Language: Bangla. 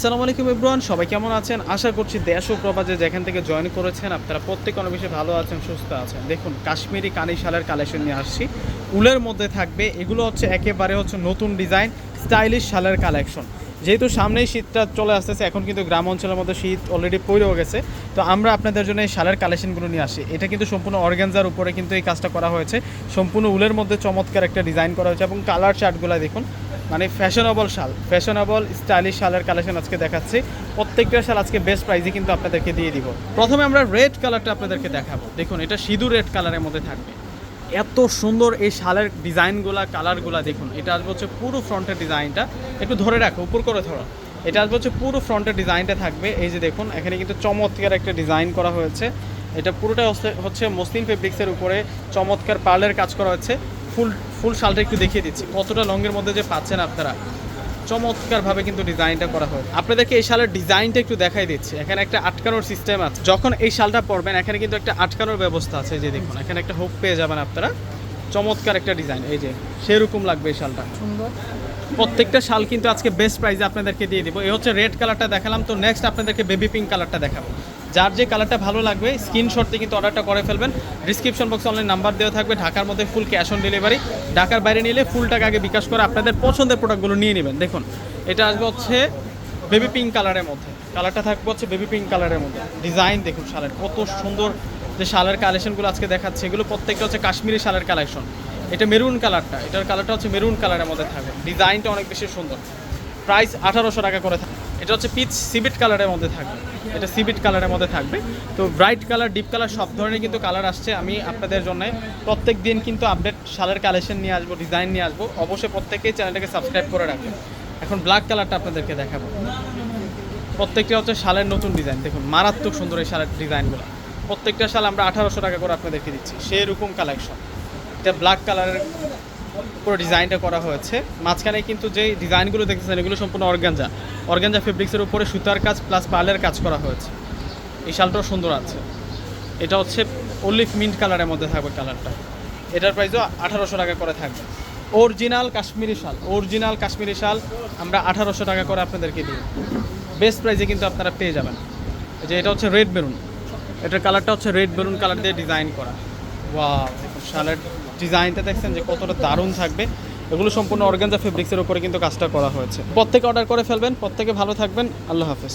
আসসালামু আলাইকুম ইব্রান সবাই কেমন আছেন? আশা করছি দেশ ও প্রবাজে যেখান থেকে জয়েন করেছেন আপনারা প্রত্যেক অনেক বেশি ভালো আছেন, সুস্থ আছেন। দেখুন, কাশ্মীরি কানি শালের কালেকশন নিয়ে আসছি। উলের মধ্যে থাকবে, এগুলো হচ্ছে একেবারে হচ্ছে নতুন ডিজাইন, স্টাইলিশ শালের কালেকশন। যেহেতু সামনেই শীতটা চলে আসতেছে, এখন কিন্তু গ্রাম অঞ্চলের মধ্যে শীত অলরেডি পড়েও গেছে। তো আমরা আপনাদের জন্য এই শালের কালেকশনগুলো নিয়ে আসি। এটা কিন্তু সম্পূর্ণ অর্গ্যানজার উপরে কিন্তু এই কাজটা করা হয়েছে। সম্পূর্ণ উলের মধ্যে চমৎকার একটা ডিজাইন করা হয়েছে এবং কালার চার্টগুলো দেখুন মানে ফ্যাশনেবল শাল। ফ্যাশনেবল স্টাইলিশ শালের কালেকশন আজকে দেখাচ্ছি। প্রত্যেকটা শাল আজকে বেস্ট প্রাইসে কিন্তু আপনাদেরকে দিয়ে দিব। প্রথমে আমরা রেড কালারটা আপনাদেরকে দেখাবো। দেখুন, এটা সিঁদুর রেড কালারের মধ্যে থাকবে। এত সুন্দর এই শালের ডিজাইনগুলা কালারগুলা দেখুন। এটা আসবে হচ্ছে পুরো ফ্রন্টের ডিজাইনটা। একটু ধরে রাখো, উপর করে ধরো। এটা আসবে হচ্ছে পুরো ফ্রন্টের ডিজাইনটা থাকবে। এই যে দেখুন, এখানে কিন্তু চমৎকার একটা ডিজাইন করা হয়েছে। এটা পুরোটা হচ্ছে- মসলিন ফেব্রিক্সের উপরে চমৎকার পার্লের কাজ করা হচ্ছে ফুল ফুল শালটা একটু দেখিয়ে দিচ্ছি। কতটা লংয়ের মধ্যে যে পাচ্ছেন আপনারা। চমৎকারভাবে কিন্তু ডিজাইনটা করা হয় আপনাদেরকে এই শালের ডিজাইনটা একটু দেখাই দিচ্ছি। এখানে একটা আটকানোর সিস্টেম আছে। যখন এই শালটা পরবেন এখানে কিন্তু একটা আটকানোর ব্যবস্থা আছে। যে দেখুন এখানে একটা হোক পেয়ে যাবেন আপনারা। চমৎকার একটা ডিজাইন। এই যে সেরকম লাগবে এই শালটা। সুন্দর। প্রত্যেকটা শাল কিন্তু আজকে বেস্ট প্রাইসে আপনাদেরকে দিয়ে দিব। এই হচ্ছে রেড কালারটা দেখালাম। তো নেক্সট আপনাদেরকে বেবি পিঙ্ক কালারটা দেখাবো। যার যে কালারটা ভালো লাগবে স্ক্রিনশট দিয়ে কিন্তু অর্ডারটা করে ফেলবেন। ডিসক্রিপশন বক্সে অনলাইন নাম্বার দেওয়া থাকবে, ঢাকার মধ্যে ফুল ক্যাশ অন ডেলিভারি ঢাকার বাইরে নিলে ফুল টাকা আগে বিকাশ করে আপনাদের পছন্দের প্রোডাক্টগুলো নিয়ে নেবেন। দেখুন, এটা আসবে হচ্ছে বেবি পিঙ্ক কালারের মধ্যে। কালারটা থাকবে হচ্ছে বেবি পিঙ্ক কালারের মধ্যে। ডিজাইন দেখুন শালের, কত সুন্দর যে শালের কালেকশনগুলো আজকে দেখাচ্ছে। এগুলো প্রত্যেকটা হচ্ছে কাশ্মীরি শালের কালেকশন এটা মেরুন কালারটা এটার কালারটা হচ্ছে মেরুন কালারের মধ্যে থাকবে। ডিজাইনটা অনেক বেশি সুন্দর। প্রাইস আঠারোশো টাকা করে থাকে এটা হচ্ছে পিচ সিবিট কালারের মধ্যে থাকবে। এটা সিবিট কালারের মধ্যে থাকবে। তো ব্রাইট কালার, ডিপ কালার, সব ধরনের কিন্তু কালার আসছে। আমি আপনাদের জন্য প্রত্যেক দিন কিন্তু আপডেট শালের কালেকশন নিয়ে আসব, ডিজাইন নিয়ে আসব। অবশ্যই প্রত্যেকেই চ্যানেলটাকে সাবস্ক্রাইব করে রাখবেন। এখন ব্ল্যাক কালারটা আপনাদেরকে দেখাবো। প্রত্যেকটা হচ্ছে শালের নতুন ডিজাইন। দেখুন, মারাত্মক সুন্দর এই শালের ডিজাইনগুলো। প্রত্যেকটা শাল আমরা আঠারোশো টাকা করে আপনাদেরকে দিচ্ছি। সেরকম কালেকশন। এটা ব্ল্যাক কালারের পুরো ডিজাইনটা করা হয়েছে। মাঝখানে কিন্তু যে ডিজাইনগুলো দেখতেছেন, এগুলো সম্পূর্ণ অর্গানজা। অর্গানজা ফেব্রিক্সের উপরে সুতার কাজ প্লাস পার্লের কাজ করা হয়েছে। এই শালটাও সুন্দর আছে। এটা হচ্ছে অলিভ মিন্ট কালারের মধ্যে থাকবে কালারটা এটার প্রাইসও আঠারোশো টাকা করে থাকবে। অরিজিনাল কাশ্মীরি শাল অরিজিনাল কাশ্মীরি শাল আমরা আঠারোশো টাকা করে আপনাদেরকে দিই। বেস্ট প্রাইসে কিন্তু আপনারা পেয়ে যাবেন। যে এটা হচ্ছে রেড বেলুন। এটার কালারটা হচ্ছে রেড বেলুন কালার দিয়ে ডিজাইন করা। শালের ডিজাইনটা দেখছেন যে কতটা দারুণ থাকবে। এগুলো সম্পূর্ণ অর্গানজা ফেব্রিক্সের উপরে কিন্তু কাজটা করা হয়েছে। প্রত্যেকে অর্ডার করে ফেলবেন, প্রত্যেকে ভালো থাকবেন। আল্লাহ হাফেজ।